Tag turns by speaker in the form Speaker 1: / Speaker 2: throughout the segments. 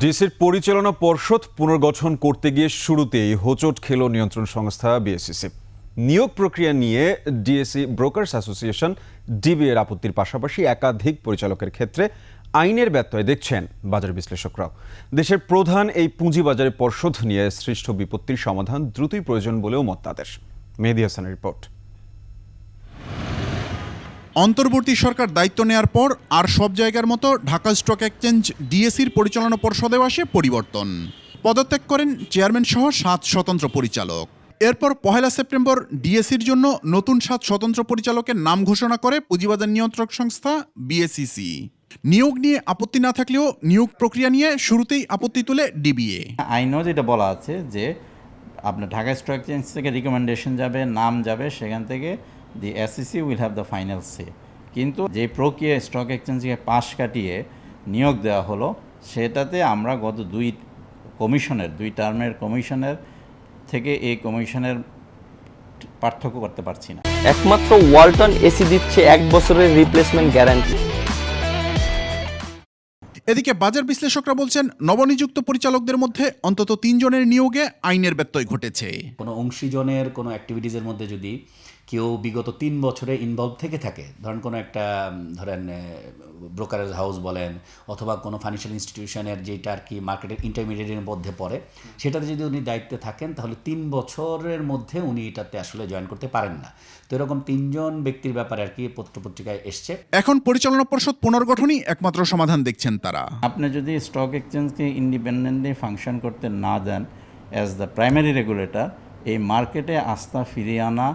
Speaker 1: ডিসির পরিচালনা পর্ষদ পুনর্গঠন করতে গিয়ে শুরুতেই হোচট খেল নিয়ন্ত্রণ সংস্থা বিএসসিসি নিয়োগ প্রক্রিয়া নিয়ে ডিএসসি ব্রোকার্স অ্যাসোসিয়েশন ডিবি এর আপত্তির পাশাপাশি একাধিক পরিচালকের ক্ষেত্রে আইনের ব্যত্যয় দেখছেন বাজার বিশ্লেষকরাও। দেশের প্রধান এই পুঁজিবাজারে পর্ষদ নিয়ে সৃষ্ট বিপত্তির সমাধান দ্রুতই প্রয়োজন বলেও মত তাদের। মেহেদি হাসানের রিপোর্ট।
Speaker 2: অন্তর্বর্তী সরকার দায়িত্ব নেয়ার পর আর সব জায়গার মতো ঢাকা স্টক এক্সচেঞ্জ ডিএসির পরিচালনা পর্ষদেও আসে পরিবর্তন। পদত্যাগ করেন চেয়ারম্যান সহ সাত স্বতন্ত্র পরিচালক। এরপর পহেলা সেপ্টেম্বর ডিএসির জন্য নতুন সাত স্বতন্ত্র পরিচালকের নাম ঘোষণা করে পুঁজিবাজার নিয়ন্ত্রক সংস্থা বিএসিসি নিয়োগ নিয়ে আপত্তি না থাকলেও নিয়োগ প্রক্রিয়া নিয়ে শুরুতেই আপত্তি তুলে ডিবিএ।
Speaker 3: আইনও যেটা বলা আছে যে আপনার ঢাকা স্টক এক্সচেঞ্জ থেকে রিকমেন্ডেশন যাবে, নাম যাবে, সেখান থেকে the ACC will have the final say কিন্তু যে প্রক্রিয়া স্টক এক্সচেঞ্জকে পাশ কাটিয়ে নিয়োগ দেওয়া হলো সেটাতে আমরা গত দুই কমিশনের দুই টার্মের কমিশনের থেকে এই কমিশনের পার্থক্য করতে পারছি না।
Speaker 4: একমাত্র ওয়ালটন এসি দিচ্ছে এক বছরের রিপ্লেসমেন্ট গ্যারান্টি
Speaker 2: এদিকে বাজার বিশ্লেষকরা বলছেন নবনিযুক্ত পরিচালকদের মধ্যে অন্তত তিনজনের নিয়োগে আইনের ব্যত্যয় ঘটেছে।
Speaker 5: কোনো অংশীজনের কোনো অ্যাক্টিভিটিসের মধ্যে যদি কেউ বিগত তিন বছরে ইনভলভ থেকে থাকে। ধরেন কোনো একটা ধরেন ব্রোকারেজ হাউস বলেন অথবা কোনো ফাইন্যান্সিয়াল ইনস্টিটিউশনের যেটা আর কি মার্কেটের ইন্টারমিডিয়েটের মধ্যে পড়ে সেটাতে যদি উনি দায়িত্বে থাকেন তাহলে তিন বছরের মধ্যে উনি এটাতে আসলে জয়েন করতে পারেন না। তো এরকম তিনজন ব্যক্তির ব্যাপারে আর কি পত্রপত্রিকায় এসছে।
Speaker 2: এখন পরিচালনা পর্ষদ পুনর্গঠনই একমাত্র সমাধান দেখছেন তারা।
Speaker 3: আপনি যদি স্টক এক্সচেঞ্জকে ইন্ডিপেন্ডেন্টলি ফাংশন করতে না then as the primary regulator এই মার্কেটে আস্থা ফিরিয়ে আনা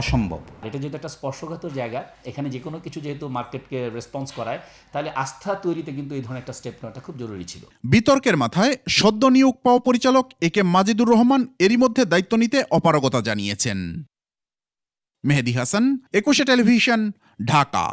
Speaker 3: অসম্ভব।
Speaker 5: এটা যেহেতু একটা স্পর্শকাতর জায়গা এখানে যে কোনো কিছু যেহেতু মার্কেটকে রেসপন্স করায় তাহলে আস্থা তৈরিতে কিন্তু এই ধরনের একটা স্টেপ নেওয়াটা খুব জরুরি ছিল।
Speaker 2: বিতর্কের মাথায় সদ্য নিয়োগ পাওয়া পরিচালক এ কে মাজিদুর রহমান এরই মধ্যে দায়িত্ব নিতে অপারগতা জানিয়েছেন। মেহেদি হাসান একুশে টেলিভিশন ঢাকা।